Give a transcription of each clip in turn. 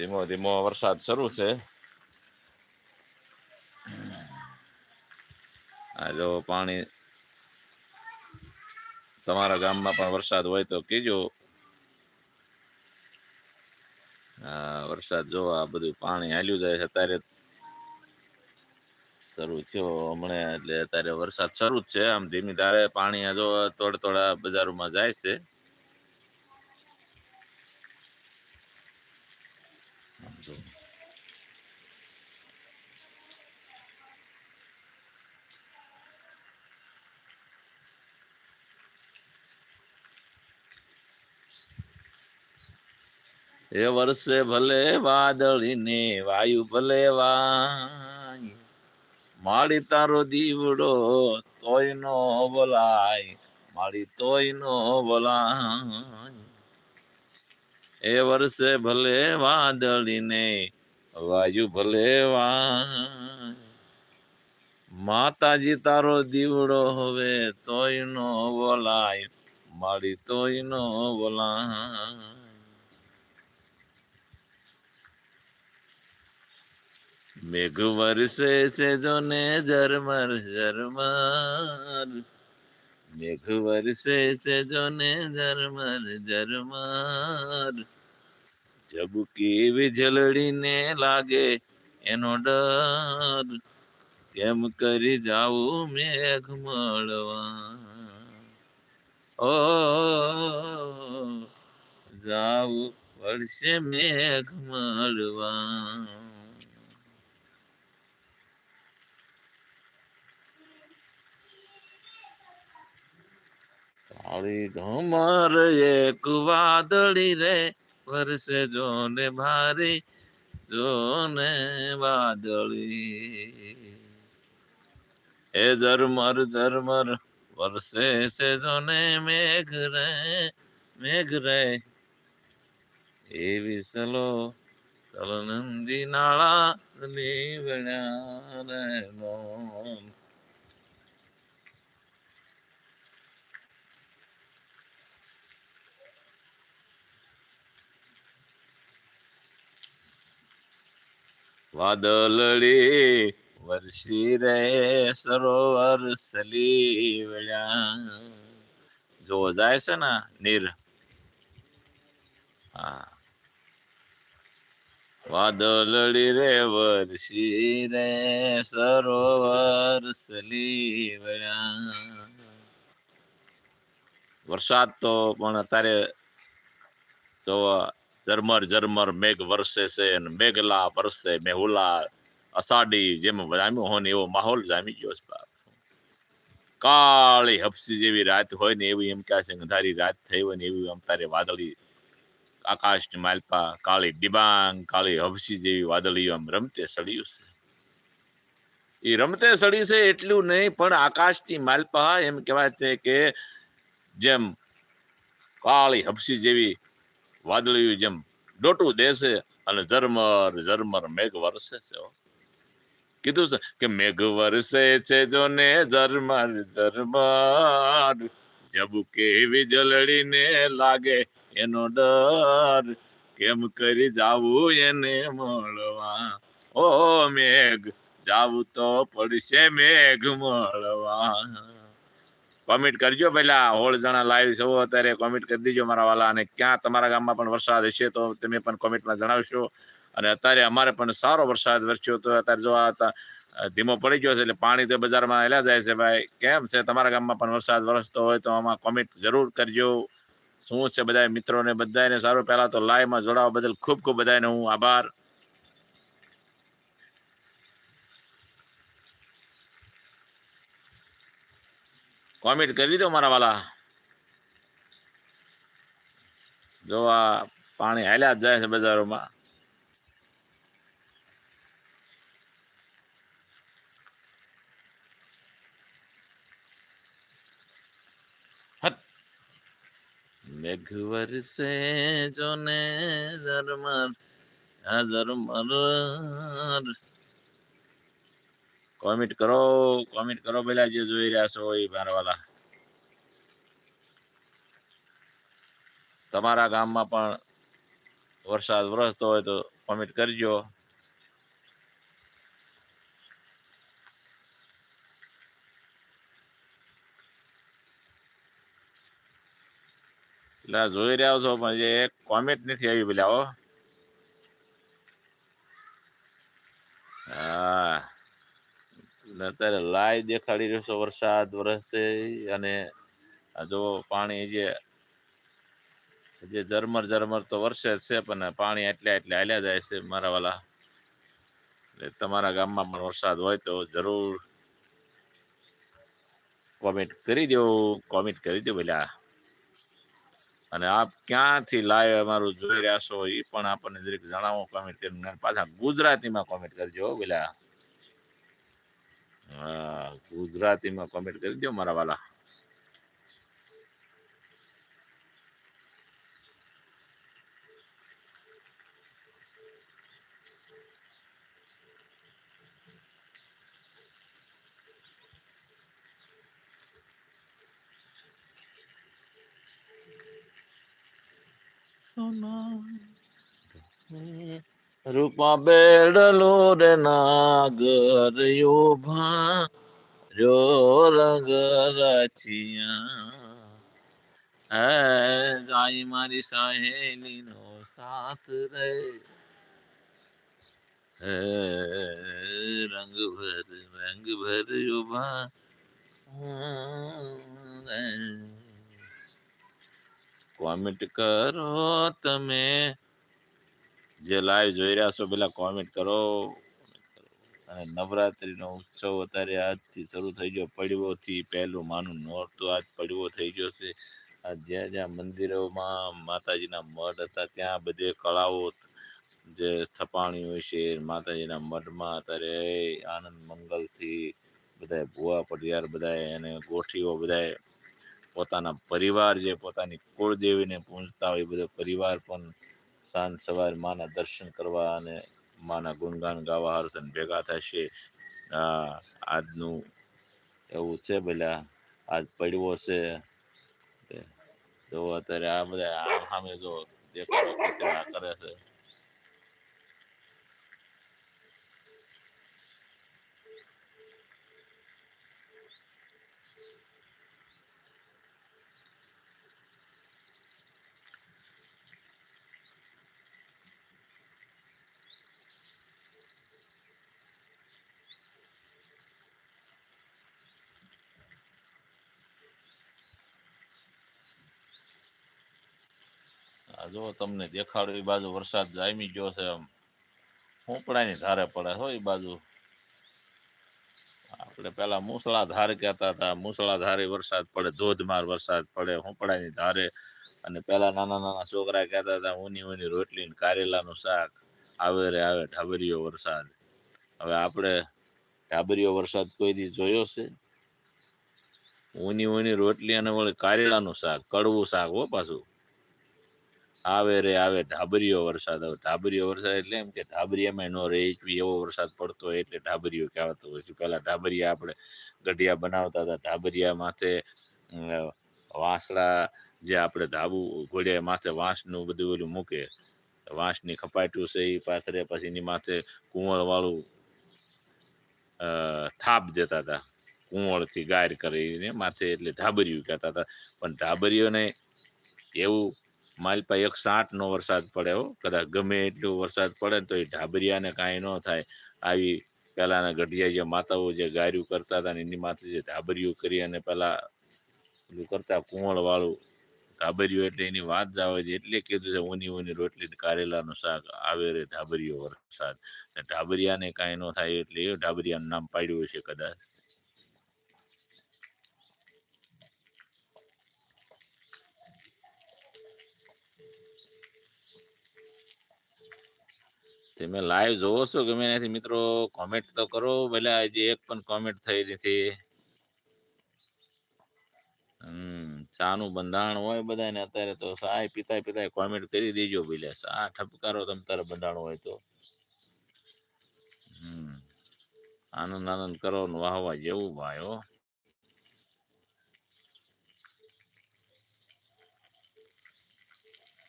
ધીમો ધીમો વરસાદ શરૂ છે આ જો પાણી તમારા ગામમાં પણ વરસાદ હોય તો કીજો વરસાદ જો આ બધું પાણી હાલ્યું જાય છે અત્યારે શરૂ થયો હમણાં એટલે અત્યારે વરસાદ શરૂ જ છે આમ ધીમી ધારે પાણી જો થોડા થોડા બજારોમાં જાય છે આમ એ વર્ષે ભલે વાદળીને વાયુ ભલે વાય, માળી તારો દીવડો તોય નો બોલાય માળી તોય નો બોલાય એ વર્ષે ભલે વાદળીને વાયુ ભલે વા માતાજી તારો દીવડો હવે તોય નો બોલાય મારી તોય નો બોલાય મેઘ વર્ષે છે જો ને ઝરમર ઝરમર. મેઘ વરસે છે જોને ઝરમર ઝરમર. ઝબુકી વીજળીને લાગે એનો ડર. કેમ કરી જાવું મેઘ મળવા? ઓ જાવું પડશે મેઘ મળવા. કાળી ઘમર એક વાદળી રે, વરસે જોને ભારી જોને વાદળી. એ ઝરમર ઝરમર, વરસે છે જોને મેઘ રે મેઘ રે. એવી સલો ચલ નંદી નાળા નીવણ્યા રે મોન વાદળડી વરસી રે સરોવર સલી વળ્યા જો જાય છે ને નીર? હા. વાદળડી રે વરસી રે સરોવર સલી વળ્યા વરસાદ તો પણ અત્યારે જો ઝરમર ઝરમર, મેઘ વરસે છે અને મેઘલા વરસે, મેહુલા, અષાઢી જેમ જામ્યો હોય ને એવો માહોલ જામી ગયો છે કાળી હપસી જેવી રાત હોય ને એવી એમ કહે છે અંધારી રાત થઈ હોય ને એવી આમ તારે વાદળી આકાશની માલપા, કાળી ડિબાંગ કાળી હફસી જેવી વાદળીઓ આમ રમતે સળિયું છે. એ રમતે સળી છે એટલું નહીં, પણ આકાશની માલપા એમ કહેવાય છે કે જેમ કાળી હપસી જેવી વાદળિયું જેમ ડોટું દેશે અને ઝરમર ઝરમર મેઘ વરસે છે કીધું છે કે મેઘ વરસે છે જો ને ઝરમર. ઝરમર જબુકે ને લાગે એનો ડર. કેમ કરી જાવું એને મળવા? ઓ મેઘ જાવું તો પડશે મેઘ મળવા. કોમેન્ટ કરજો. પહેલા હોળ જણા લાઈવ છો અત્યારે. કોમેન્ટ કરી દીજો મારા વાલા. અને ક્યાં તમારા ગામમાં પણ વરસાદ હશે તો તમે પણ કોમેન્ટમાં જણાવશો. અને અત્યારે અમારે પણ સારો વરસાદ વરસ્યો તો અત્યારે જો આ ધીમો પડી ગયો છે એટલે પાણી તો બજારમાં હેલા જાય છે ભાઈ. કેમ છે? તમારા ગામમાં પણ વરસાદ વરસતો હોય તો આમાં કોમેન્ટ જરૂર કરજો. શું છે બધા મિત્રોને? બધાને સારું. પહેલાં તો લાઈવમાં જોડાવા બદલ ખૂબ ખૂબ બધાને હું આભાર. કોમેન્ટ કરી દો મારા વાલા જો આ પાણી હાલ્યા જ જાય છે બજારોમાં. મેઘ વરસે જોને આ ઝરમર કોમેન્ટ કરો કોમેન્ટ કરો પેલા જે જોઈ રહ્યા છો એ મારા તમારા ગામમાં પણ વરસાદ વરસતો હોય તો કોમેન્ટ કરજો. એટલે જોઈ રહ્યા છો પણ જે એક કોમેન્ટ નથી આવી પેલા હો. એટલે અત્યારે લાઈવ દેખાડી રહ્યો છો વરસાદ વરસતે અને જો પાણી જે જે ઝરમર ઝરમર તો વરસે જ છે, પણ પાણી એટલે એટલે હાલ્યા જાય છે મારા વાલા. એટલે તમારા ગામમાં પણ વરસાદ હોય તો જરૂર કોમેન્ટ કરી દો કોમેન્ટ કરી દો પેલા અને આપ ક્યાંથી લાઈવ અમારું જોઈ રહ્યા છો એ પણ આપણને દરેક જણાવો કોમેન્ટ કરીને. પાછા ગુજરાતીમાં કોમેન્ટ કરજો પેલા ગુજરાતીમાં કોમેન્ટ કરી દો મારા વાલા. રૂપા બેડલો રે નાગર યોભા ર્યો રંગ રચિયા હે જાય મારી સહેલી નો સાથ રે રંગ ભર રંગ ભર ઊભા કોમેન્ટ કરો તમે જે લાઈવ જોઈ રહ્યા છો પેલા કોમેન્ટ કરો અને નવરાત્રીનો ઉત્સવ અત્યારે આજથી શરૂ થઈ ગયો. પડવોથી પહેલું માનું નોરતું આજ પડવો થઈ ગયો છે. આ જ્યાં જ્યાં મંદિરોમાં માતાજીના મઢ હતા, ત્યાં બધે કળાઓ જે થપાણી હોય છે, માતાજીના મઢમાં અત્યારે આનંદ મંગલથી બધા ભુવા પડિયાર બધા અને ગોઠીઓ બધા પોતાના પરિવાર જે પોતાની કુળદેવીને પૂજતા હોય બધો પરિવાર પણ સાંજ સવાર માના દર્શન કરવા અને માના ગુણગાન ગાવા હારું ભેગા થશે આજનું એવું છે પેલા આજ પડવો છે. જો અત્યારે આ બધા સામે જો દેખાડો કરે છે. જો તમને દેખાડો એ બાજુ વરસાદ જામી ગયો છે આમ. હોપડાની ધારે પડે હો એ બાજુ. આપણે પેલા મૂસળાધાર કહેતા હતા, મૂસળાધારે વરસાદ પડે, ધોધમાર વરસાદ પડે હોપડાની ધારે. અને પેલા નાના નાના છોકરા કહેતા હતા ઊની ઊની રોટલી ને કારેલાનું શાક. આવે રે આવે ઢાબરીયો વરસાદ. હવે આપણે ઢાબરીયો વરસાદ કોઈ દી જોયો છે? ઊની ઊની રોટલી અને વળી કારેલાનું શાક, કડવું શાક હો પાછું. આવે રે આવે ઢાબરીઓ વરસાદ આવે ઢાબરિયો વરસાદ એટલે એમ કે ઢાબરિયામાં નો રહે એવો વરસાદ પડતો હોય એટલે ઢાબરીઓ કહેવાતો હોય છે. પેલા ઢાબરિયા આપણે ગઢિયા બનાવતા હતા. ઢાબરિયા માથે વાંસળા જે આપણે ધાબુ ઘોડિયા માથે વાંસનું બધું ઓલું મૂકે વાંસની ખપાટું છે એ પાથરે પછી એની માથે કુંવળ વાળું અ, થાપ દેતા હતા. કુંવળથી ગાયર કરીને માથે એટલે ઢાબરિયું કહેતા હતા. પણ ઢાબરિયોને એવું માલપા એક સાઠ નો વરસાદ પડે હો. કદાચ ગમે એટલો વરસાદ પડે તો એ ઢાબરિયાને કાંઈ ન થાય. આવી પહેલાંના ગઢિયા જે માતાઓ જે ગાર્યું કરતા હતા એની માથે જે ધાબરિયું કરી અને પેલા પેલું કરતા કુંવળ વાળું ધાબરિયું એટલે એની વાત જ આવે છે. એટલે કીધું છે ઊની ઊની રોટલી કારેલાનું શાક આવે રે ઢાબરિયો વરસાદ. ને ઢાબરિયાને કાંઈ ન થાય એટલે એ ઢાબરિયાનું નામ પાડ્યું હશે કદાચ. તમે લાઈવ જોવો છો ગમે નથી મિત્રો. કોમેન્ટ તો કરો, ભલે આજે એક પણ કોમેન્ટ થઈ નથી. હમ, ચાનું બંધાણ હોય બધાને, અત્યારે તો સાય પિતા પિતા કોમેન્ટ કરી દેજો ભલે. સા ઠપકારો તમે તારે બંધાણ હોય તો. હમ, આનંદ આનંદ કરો વાહવા જેવું ભાઈ હો.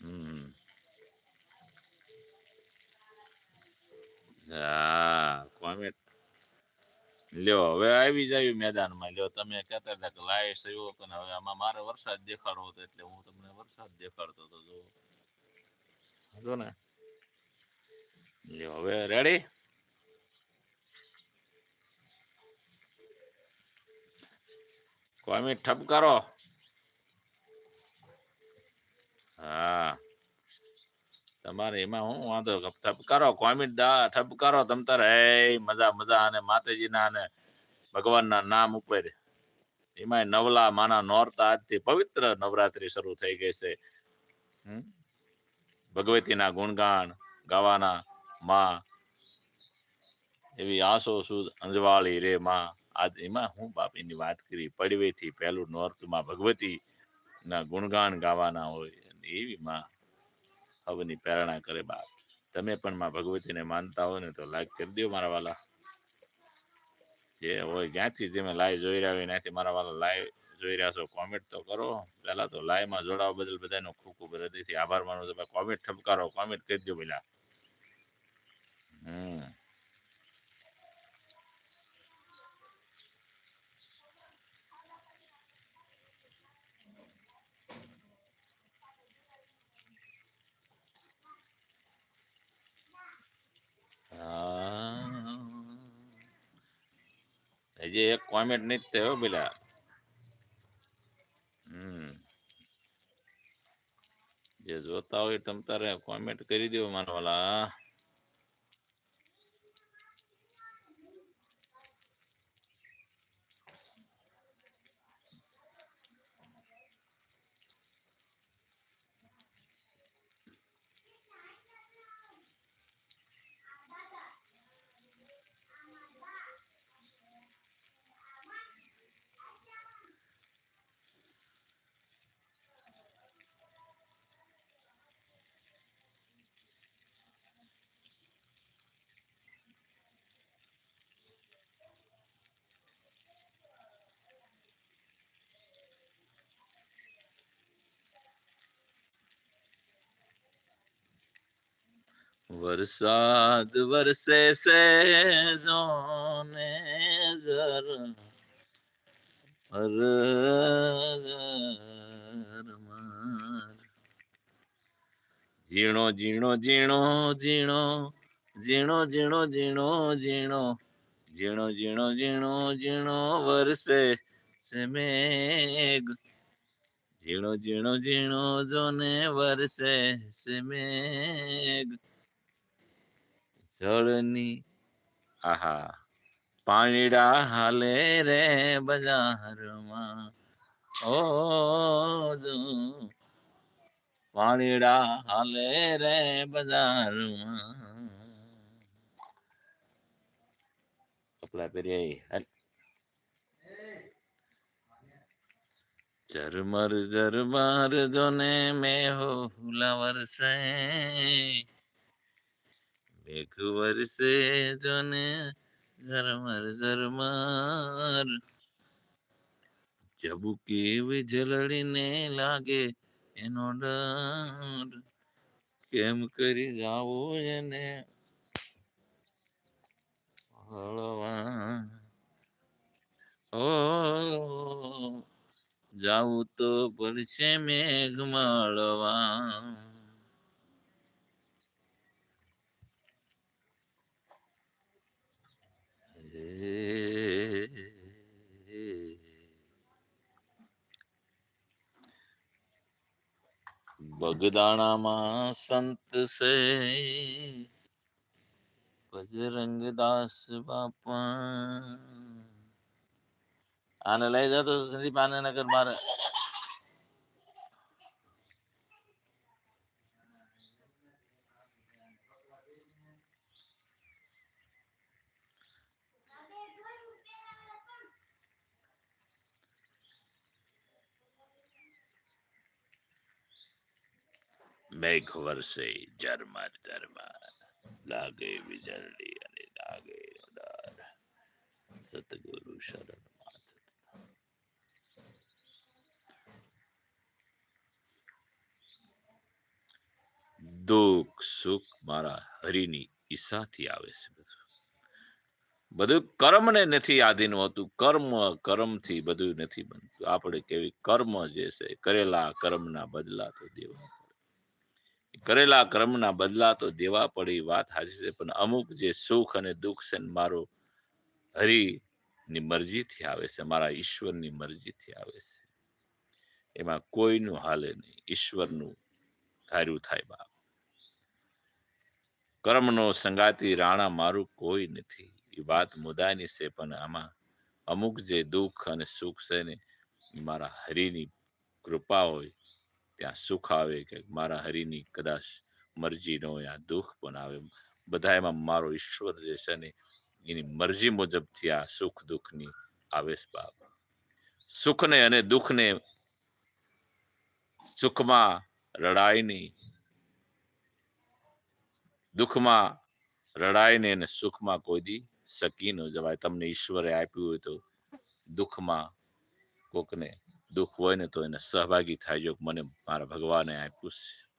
હમ હા કોમેન્ટ લ્યો, હવે આવી જાય મેદાનમાં. લ્યો, તમે કહેતા હતા કે લાઈવ થયો પણ હવે આમાં મારે વરસાદ દેખાડવો હતો એટલે હું તમને વરસાદ દેખાડતો હતો જો જો ને. લ્યો, હવે રેડી કોમેન્ટ ઠપકારો. હા. તમારે એમાં હું વાંધો ઠપકારો કોમેન્ટ દા ઠપકારો તમ તારે એ મજા મજા અને માતાજીના અને ભગવાનના નામ ઉપર. એમાં નવલા માના નોરતા આજથી પવિત્ર નવરાત્રી શરૂ થઈ ગઈ છે? ભગવતીના ગુણગાન ગાવાના માં. એવી આસો સુદ અંજવાળી રે માં. આજ એમાં હું બાપીની વાત કરી. પડવેથી પહેલું નોરતુમાં ભગવતીના ગુણગાન ગાવાના હોય એવી માં હવની પ્રેરણા કરે બાપ. તમે પણ માં ભગવતીને માનતા હો ને તો લાઈક કરી દો મારા વાલા. જે હોય જ્યાંથી તમે લાઈવ જોઈ રહ્યા હોય ત્યાંથી મારા વાલા લાઈવ જોઈ રહ્યા છો કોમેન્ટ તો કરો. પહેલા તો લાઈવમાં જોડાવા બદલ બધાનો ખૂબ ખૂબ હૃદયથી આભાર માનું છું. કોમેન્ટ ઠપકારો કોમેન્ટ કરી દો પેલા. હમ. હજી એક કોમેન્ટ જ થયો પેલા. હમ. જે જોતા હોય તમ તારે કોમેન્ટ કરી દો મારા વરસાદ વરસે છે જોને જર અર. ઝીણો ઝીણો ઝીણો ઝીણો ઝીણો ઝીણો ઝીણો ઝીણો ઝીણો ઝીણો ઝીણો ઝીણો વરસે મેઘ ઝીણો ઝીણો ઝીણો જોને વરસે મેઘ જળની, આહા. પાણીડા હાલે રે બજારમાં. ઓ પાણીડા હાલે રે બજારમાં. કપડા પહેરી ઝરમર ઝરમર, જોને મેં હો હુલા વરસે. મેઘ વરસે જોને ઝરમર ઝરમર ચબુકી જલડીને લાગે એનો ડર કેમ કરી જાવું એને હળવા ઓ જાવું તો પડશે મેઘ મળવા બગદાણામાં સંત છે. બજરંગદાસ બાપા આને લઈ જતો સંદીપ આનંદનગર મારે. મેઘ વરસે ઝરમર ઝરમર લાગે વીજળી અને લાગે ડર સતગુરુ શરણ દુઃખ સુખ મારા હરિની ઈશાથી આવે છે બધું. બધું કર્મને નથી આધીન હોતું, કર્મ કર્મથી બધું નથી બનતું. આપણે કેવી કર્મ જે છે, કરેલા કર્મના બદલા તો દેવા. કરેલા કર્મના બદલા તો દેવા પડે વાત સાચી છે, પણ અમુક જે સુખ અને દુઃખ છે મારો હરિની મરજીથી આવે છે, મારા ઈશ્વરની મરજીથી આવે છે. એમાં કોઈનું હાલે નહીં, ઈશ્વરનું ધાર્યું થાય બાપ. કર્મનો સંગાતી રાણા મારું કોઈ નથી, એ વાત મુદાની છે, પણ આમાં અમુક જે દુઃખ અને સુખ છે ને મારા હરિની કૃપા હોય ત્યાં સુખ આવે કે મારા હરિની કદાચ મરજી ન હોય, આ દુઃખ પણ આવે. બધા એમાં મારો ઈશ્વર જે છે ને, એની મરજી મુજબથી આ સુખ દુઃખની આવે બાપ. સુખને અને દુઃખને સુખમાં રડાય નહીં દુઃખમાં રડાય ને અને સુખમાં કોઈ દી શકી ન જવાય. તમને ઈશ્વરે આપ્યું હોય તો દુઃખમાં કોકને દુઃખ હોય ને તો એને સહભાગી થાય જો મને મારા ભગવાને આપ્યું છે.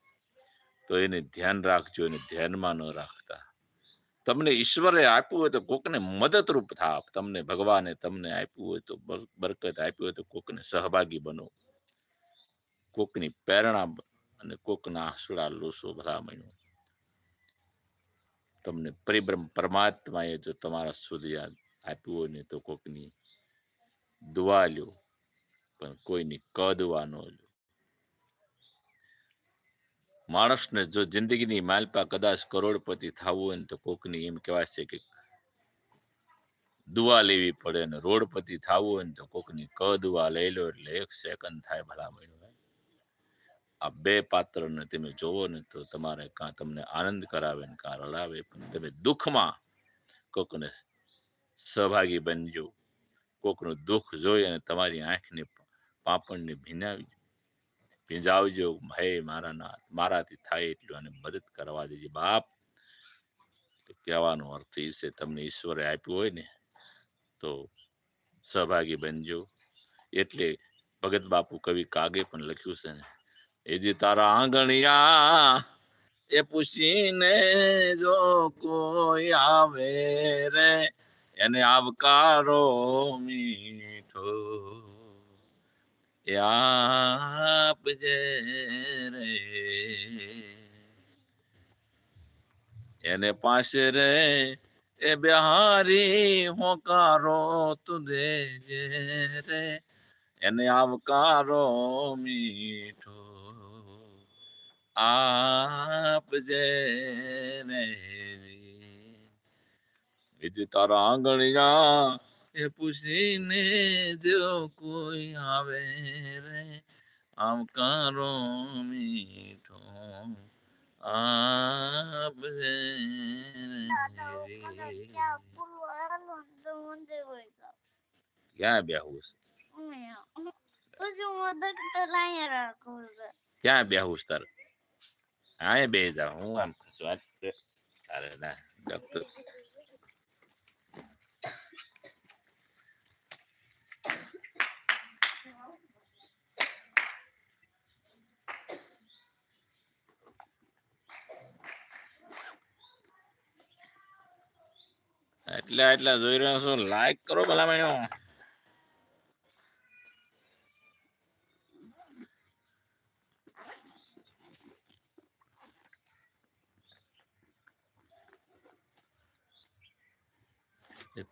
તો એને ધ્યાન રાખજો, એને ધ્યાનમાં ન રાખતા. તમને ઈશ્વરે આપ્યું હોય તો કોકને મદદરૂપ થાપ. તમને ભગવાને તમને આપ્યું હોય તો બર- બરકત આપ્યું હોય તો કોકને સહભાગી બનો. કોકની પ્રેરણા અને કોકના આંસુડા લોસો બધા મણ્યું તમને પરિબ્રહ્મ પરમાત્માએ જો તમારા સુધી આપ્યું હોય ને તો કોકની દુઆ લ્યો. પણ કોઈની કદવાનો માણસને જો જિંદગીની માલપા કદાચ કરોડપતિ થવું હોય તો કોકની એમ કહેવાય છે કે દુવા લેવી પડે ને રોડપતિ થવું હોય તો કોકની ક દુવા લઈ લો એટલે એક સેકન્ડ થાય ભલામણ આ બે પાત્રને તમે જોવો ને તો તમારે કાં તમને આનંદ કરાવે ને કાં રડાવે, પણ તમે દુઃખમાં કોકને સહભાગી બનજો. કોકનું દુઃખ જોઈ અને તમારી આંખને પાપણને ભીનાવી ભીંજાવજો, હે મારા નાથ, મારાથી થાય એટલું અને મદદ કરવા દેજે, બાપ. કહેવાનો અર્થ એ છે, તમને ઈશ્વરે આપ્યું હોય ને, તો સહભાગી બનજો. એટલે ભગત બાપુ કવિ કાગે પણ લખ્યું છે ને, એ જે તારા આંગણિયા, એ પૂછીને જો કોઈ આવે રે, એને આવકારો મીઠો. એ આપજે રે. એને પાસે રે, એ બિહારી હોકારો તું જે રે. એને આવકારો મીઠો. આપ જે રે. બીજું તારા આંગણિયા એ પૂછીને જો કોઈ આવે રે આવકારો મીઠો આપજે રે ક્યાં બેહવું છે? ક્યાં બેહવું છે તારે? હા બે જાઉં હું આમ વાત અરે ના ડોક્ટર એટલે એટલા જોઈ રહ્યો છું. લાઈક કરો ભલા મેણો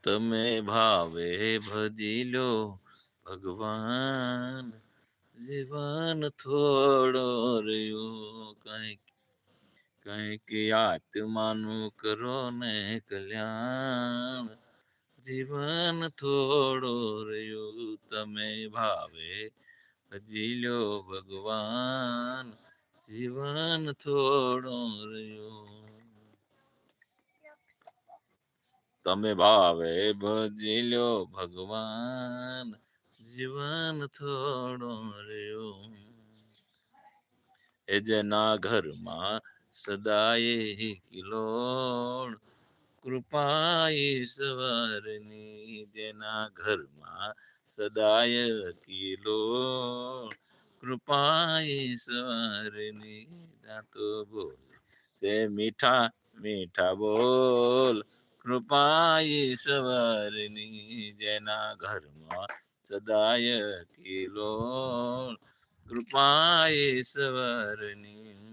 તમે ભાવે ભજી લો ભગવાન જીવન થોડો રહ્યો. કંઈક કંઈક આત્માનું કરો ને કલ્યાણ. જીવન થોડો રહ્યું, તમે ભાવે ભજી લો ભગવાન. જીવન થોડો રહ્યો. તમે ભાવે ભજી લો ભગવાન. જીવન થોડો રહ્યો. એ જેના ઘરમાં સદાય કિલોણ કૃપા ઈશ્વરની જેના ઘરમાં સદાય કિલોણ કૃપા ઈશ્વરની ના તો બોલે છે મીઠા મીઠા બોલ કૃપા ઈશ્વરની જેના ઘરમાં સદાય કિલો કૃપા ઈશ્વરની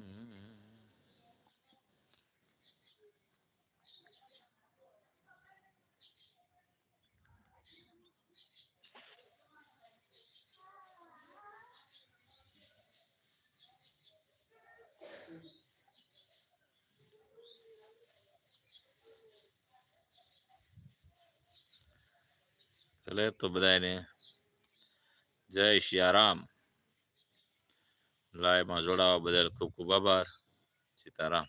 ભલે તો બધાને જય સિયારામ લાઈવમાં જોડાવા બદલ ખૂબ ખૂબ આભાર સીતારામ